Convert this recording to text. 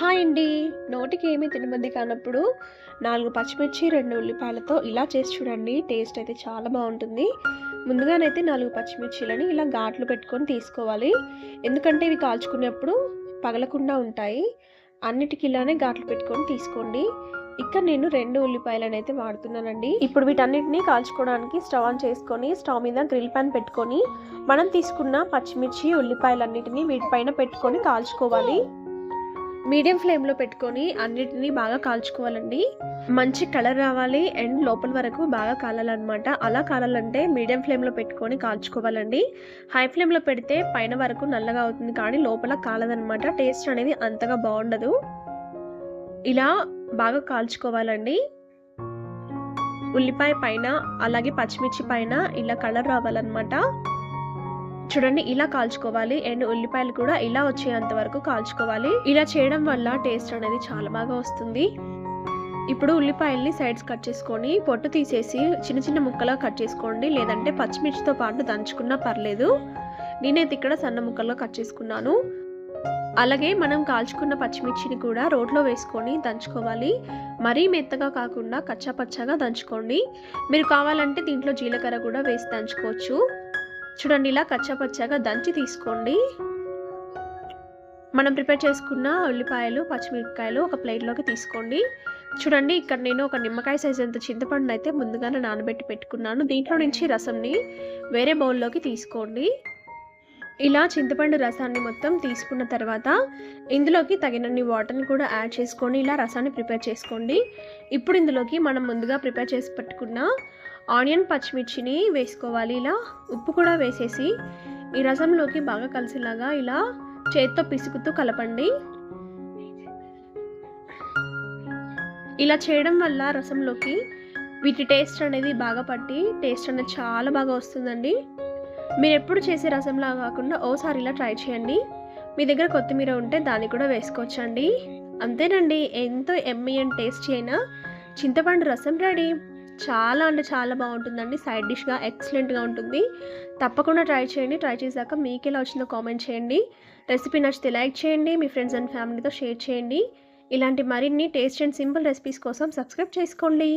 Hi అండి. నోటికి ఏమీ తినబుద్ధి కానప్పుడు నాలుగు పచ్చిమిర్చి రెండు ఉల్లిపాయలతో ఇలా చేసి చూడండి. టేస్ట్ అయితే చాలా బాగుంటుంది. ముందుగానైతే నాలుగు పచ్చిమిర్చిలని ఇలా ఘాట్లు పెట్టుకొని తీసుకోవాలి. ఎందుకంటే ఇవి కాల్చుకునేప్పుడు పగలకుండా ఉంటాయి. అన్నిటికి ఇలానే ఘాట్లు పెట్టుకొని తీసుకోండి. ఇక్కడ నేను రెండు ఉల్లిపాయలను అయితే వాడుతున్నానండి. ఇప్పుడు వీటన్నిటిని కాల్చుకోవడానికి స్టవ్ ఆన్ చేసుకొని స్టవ్ మీద గ్రిల్ ప్యాన్ పెట్టుకొని మనం తీసుకున్న పచ్చిమిర్చి ఉల్లిపాయలన్నిటిని వీటిపైన పెట్టుకొని కాల్చుకోవాలి. మీడియం ఫ్లేమ్లో పెట్టుకొని అన్నిటినీ బాగా కాల్చుకోవాలండి. మంచి కలర్ రావాలి. అండ్ లోపల వరకు బాగా కాలాలన్నమాట. అలా కాలాలంటే మీడియం ఫ్లేమ్లో పెట్టుకొని కాల్చుకోవాలండి. హై ఫ్లేమ్లో పెడితే పైన వరకు నల్లగా అవుతుంది. కానీ లోపల కాలదనమాట టేస్ట్ అనేది అంతగా బాగుండదు. ఇలా బాగా కాల్చుకోవాలండి. ఉల్లిపాయ పైన అలాగే పచ్చిమిర్చి పైన ఇలా కలర్ రావాలన్నమాట. చూడండి ఇలా కాల్చుకోవాలి. అండ్ ఉల్లిపాయలు కూడా ఇలా వచ్చేంత వరకు కాల్చుకోవాలి. ఇలా చేయడం వల్ల టేస్ట్ అనేది చాలా బాగా వస్తుంది. ఇప్పుడు ఉల్లిపాయల్ని సైడ్స్ కట్ చేసుకొని పొట్టు తీసేసి చిన్న చిన్న ముక్కలా కట్ చేసుకోండి. లేదంటే పచ్చిమిర్చితో పాటు దంచుకున్నా పర్లేదు. నేనైతే ఇక్కడ సన్న ముక్కలుగా కట్ చేసుకున్నాను. అలాగే మనం కాల్చుకున్న పచ్చిమిర్చిని కూడా రోట్లో వేసుకొని దంచుకోవాలి. మరీ మెత్తగా కాకుండా కచ్చా పచ్చగా దంచుకోండి. మీరు కావాలంటే దీంట్లో జీలకర్ర కూడా వేసి దంచుకోవచ్చు. చూడండి ఇలా కచ్చాపచ్చాగా దంచి తీసుకోండి. మనం ప్రిపేర్ చేసుకున్న ఉల్లిపాయలు పచ్చిమిరపకాయలు ఒక ప్లేట్లోకి తీసుకోండి. చూడండి ఇక్కడ నేను ఒక నిమ్మకాయ సైజ్ అంత చింతపండును అయితే ముందుగానే నానబెట్టి పెట్టుకున్నాను. దీంట్లో నుంచి రసంని వేరే బౌల్లోకి తీసుకోండి. ఇలా చింతపండు రసాన్ని మొత్తం తీసుకున్న తర్వాత ఇందులోకి తగినన్ని వాటర్ని కూడా యాడ్ చేసుకొని ఇలా రసాన్ని ప్రిపేర్ చేసుకోండి. ఇప్పుడు ఇందులోకి మనం ముందుగా ప్రిపేర్ చేసి పెట్టుకున్న ఆనియన్ పచ్చిమిర్చిని వేసుకోవాలి. ఇలా ఉప్పు కూడా వేసేసి ఈ రసంలోకి బాగా కలిసేలాగా ఇలా చేత్తో పిసుకుతూ కలపండి. ఇలా చేయడం వల్ల రసంలోకి వీటి టేస్ట్ అనేది బాగా పట్టి టేస్ట్ అనేది చాలా బాగా వస్తుందండి. మీరు ఎప్పుడు చేసే రసంలా కాకుండా ఓసారి ఇలా ట్రై చేయండి. మీ దగ్గర కొత్తిమీర ఉంటే దాన్ని కూడా వేసుకోవచ్చండి. అంతేనండి ఎంతో ఎమ్మి అండ్ టేస్టీ అయినా చింతపండు రసం రెడీ. చాలా అంటే చాలా బాగుంటుందండి. సైడ్ డిష్గా ఎక్సలెంట్గా ఉంటుంది. తప్పకుండా ట్రై చేయండి. ట్రై చేశాక మీకు ఎలా వచ్చిందో కామెంట్ చేయండి. రెసిపీ నచ్చితే లైక్ చేయండి. మీ ఫ్రెండ్స్ అండ్ ఫ్యామిలీతో షేర్ చేయండి. ఇలాంటి మరిన్ని టేస్ట్ అండ్ సింపుల్ రెసిపీస్ కోసం సబ్స్క్రైబ్ చేసుకోండి.